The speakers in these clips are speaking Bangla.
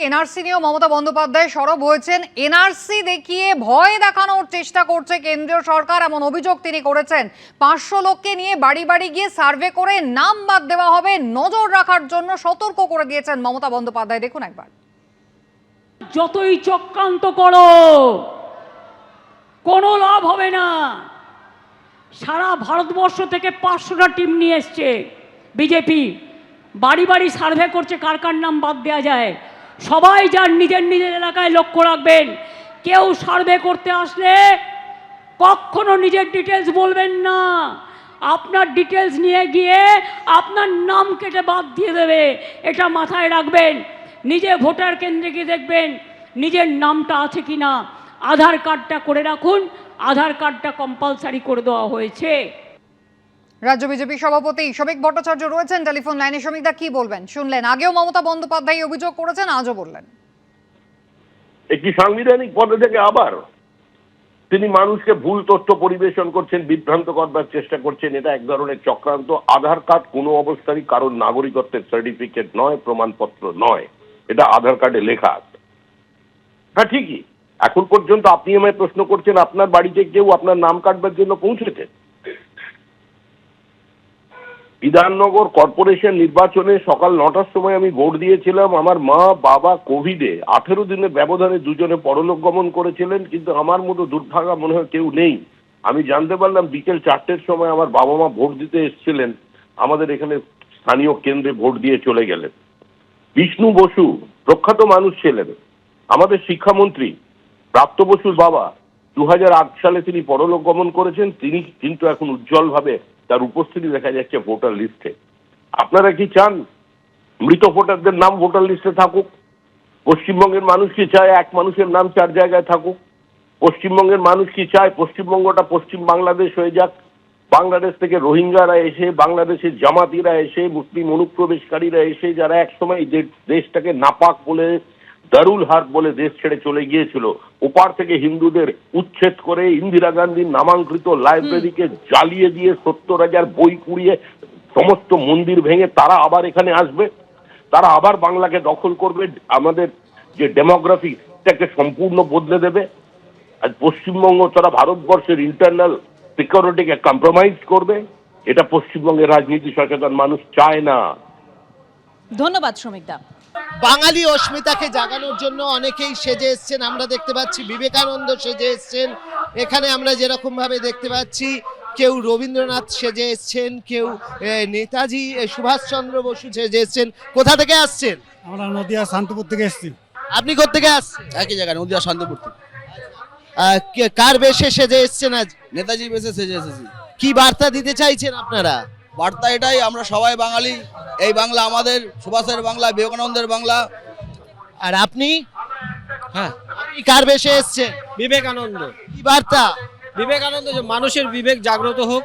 এনআরসি নিয়েও মমতা বন্দ্যোপাধ্যায় সরব হয়েছেন। এনআরসি দেখিয়ে ভয় দেখানোর চেষ্টা করছে কেন্দ্রীয় সরকার। এমন অভিযোগ তিনি করেছেন। পাঁচশো লোককে নিয়ে বাড়ি বাড়ি গিয়ে সার্ভে করে নাম বাদ দেওয়া হবে। নজর রাখার জন্য সতর্ক করে দিয়েছেন মমতা বন্দ্যোপাধ্যায়। দেখুন একবার। যতই চক্রান্ত করো, কোনো লাভ হবে না। সারা ভারতবর্ষ থেকে পাঁচশোটা টিম নিয়ে এসছে। বিজেপি বাড়ি বাড়ি সার্ভে করছে কার কার নাম বাদ দেওয়া যায়। সবাই যার নিজের নিজের এলাকায় লক্ষ্য রাখবেন। কেউ সার্ভে করতে আসলে কখনো নিজের ডিটেলস বলবেন না। আপনার ডিটেলস নিয়ে গিয়ে আপনার নাম কেটে বাদ দিয়ে দেবে। এটা মাথায় রাখবেন। নিজে ভোটার কেন্দ্রে গিয়ে দেখবেন নিজের নামটা আছে কি না আধার কার্ডটা করে রাখুন। আধার কার্ডটা কম্পালসারি করে দেওয়া হয়েছে। রাজ্য বিজেপি সভাপতি শ্রমিক ভট্টাচার্য রয়েছেন। টেলিফোন লাইনে শ্রমিকদা কি বলবেন? শুনলেন, আগেও মমতা বন্দ্যোপাধ্যায় অভিযোগ করেছেন, আজও বললেন। একটি সাংবিধানিক পদে থেকে আবার তিনি মানুষকে ভুল তথ্য পরিবেশন করছেন, বিভ্রান্ত করবার চেষ্টা করছেন, এটা এক ধরনের চক্রান্ত। আধার কার্ড কোনো অবস্থারই কারোর নাগরিকত্বের সার্টিফিকেট নয়, প্রমাণপত্র নয়, এটা আধার কার্ডে লেখা আছে। হ্যাঁ ঠিকই। এখন পর্যন্ত আপনি আমায় প্রশ্ন করছেন, আপনার বাড়িতে কেউ আপনার নাম কাটবার জন্য পৌঁছেছে? বিধাননগর কর্পোরেশন নির্বাচনে সকাল নটার সময় আমি ভোট দিয়েছিলাম। আমার মা, বাবা কোভিডে আঠেরো দিনের ব্যবধানে দুজনে পরলোক গমন করেছিলেন, কিন্তু আমার মতো দুর্ভাগা মনে হয় কেউ নেই। আমি জানতে পারলাম বিকেল চারটের সময় আমার বাবা মা ভোট দিতে এসেছিলেন। আমাদের এখানে স্থানীয় কেন্দ্রে ভোট দিয়ে চলে গেলেন। বিষ্ণু বসু প্রখ্যাত মানুষ ছিলেন। আমাদের শিক্ষামন্ত্রী প্রাপ্ত বসুর বাবা। দু হাজার আট সালে তিনি পরলোক গমন করেছেন। তিনি কিন্তু এখন উজ্জ্বলভাবে তার উপস্থিতি দেখা যাচ্ছে ভোটার লিস্টে। আপনারা কি চান মৃত ভোটারদের নাম ভোটার লিস্টে থাকুক? পশ্চিমবঙ্গের মানুষ কি চায় এক মানুষের নাম চার জায়গায় থাকুক? পশ্চিমবঙ্গের মানুষ কি চায় পশ্চিমবঙ্গটা পশ্চিম বাংলাদেশ হয়ে যাক? বাংলাদেশ থেকে রোহিঙ্গারা এসে, বাংলাদেশের জামাতিরা এসে, মুসলিম অনুপ্রবেশকারীরা এসে, যারা একসময় দেশটাকে নাপাক বলে দারুল হাট বলে দেশ ছেড়ে চলে গিয়েছিল। ওপার থেকে হিন্দুদের উচ্ছেদ করে ইন্দিরা গান্ধীর নামাঙ্কৃত লাইব্রেরিকে জ্বালিয়ে দিয়ে সত্তর হাজার বই পুড়িয়ে সমস্ত মন্দির ভেঙে তারা আবার এখানে আসবে। তারা আবার বাংলাকে দখল করবে। আমাদের যে ডেমোগ্রাফিটাকে সম্পূর্ণ বদলে দেবে। আজ পশ্চিমবঙ্গ তারা ভারতবর্ষের ইন্টারনাল সিকিউরিটিকে কম্প্রোমাইজ করবে। এটা পশ্চিমবঙ্গের রাজনীতি সচেতন মানুষ চায় না। ধন্যবাদ শ্রমিকদা। বাঙালি অস্মিতাকে জাগানোর জন্য অনেকেই সেজে এসছেন। আমরা দেখতে পাচ্ছি বিবেকানন্দ সেজে এসছেন। এখানে আমরা যেরকম ভাবে দেখতে পাচ্ছি কেউ রবীন্দ্রনাথ সেজে এসছেন কেউ নেতাজি সুভাষচন্দ্র বসু সেজে এসছেন। কোথা থেকে আসছেন? আমরা নদিয়া শান্তিপুর থেকে এসেছি। আপনি কোথেকে আসছেন? একই জায়গায় নদিয়া শান্তিপুর থেকে। আহ, কে- কার বেশে সেজে এসছেন আজ? নেতাজি বেসে সেজে এসেছি। কি বার্তা দিতে চাইছেন আপনারা? বার্তা এটাই আমরা সবাই বাঙালি এই বাংলা আমাদের সুভাষের বাংলা বিবেকানন্দের বাংলা। আর আপনি? হ্যাঁ। আপনি কার বেশে এসছেন? বিবেকানন্দ। কি বার্তা? বিবেকানন্দ যে মানুষের বিবেক জাগ্রত হোক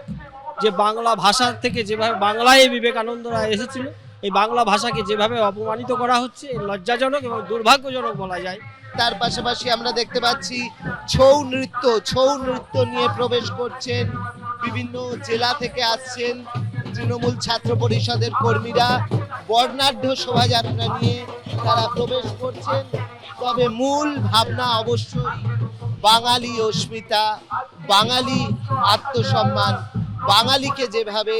যে বাংলা ভাষা থেকে যেভাবে বাংলায় বিবেকানন্দরা এসেছিল এই বাংলা ভাষাকে যেভাবে অপমানিত করা হচ্ছে লজ্জাজনক এবং দুর্ভাগ্যজনক বলা যায়। তার পাশাপাশি আমরা দেখতে পাচ্ছি ছৌ নৃত্য ছৌ নৃত্য নিয়ে প্রবেশ করছেন বিভিন্ন জেলা থেকে আসছেন। তৃণমূল ছাত্র পরিষদের কর্মীরা বর্ণাঢ্য শোভাযাত্রা নিয়ে তারা প্রবেশ করছেন। তবে মূল ভাবনা অবশ্যই বাঙালি অস্মিতা, বাঙালি আত্মসম্মান, বাঙালিকে যেভাবে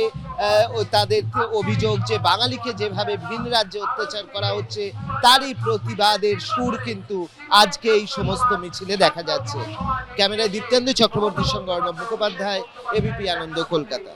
তাদের অভিযোগ যে বাঙালিকে যেভাবে ভিন রাজ্যে অত্যাচার করা হচ্ছে, তারই প্রতিবাদের সুর কিন্তু আজকে এই সমস্ত মিছিলে দেখা যাচ্ছে। ক্যামেরায় দীপ্তেন্দু চক্রবর্তীর সঙ্গে অর্ণব মুখোপাধ্যায় এবিপি আনন্দ, কলকাতা।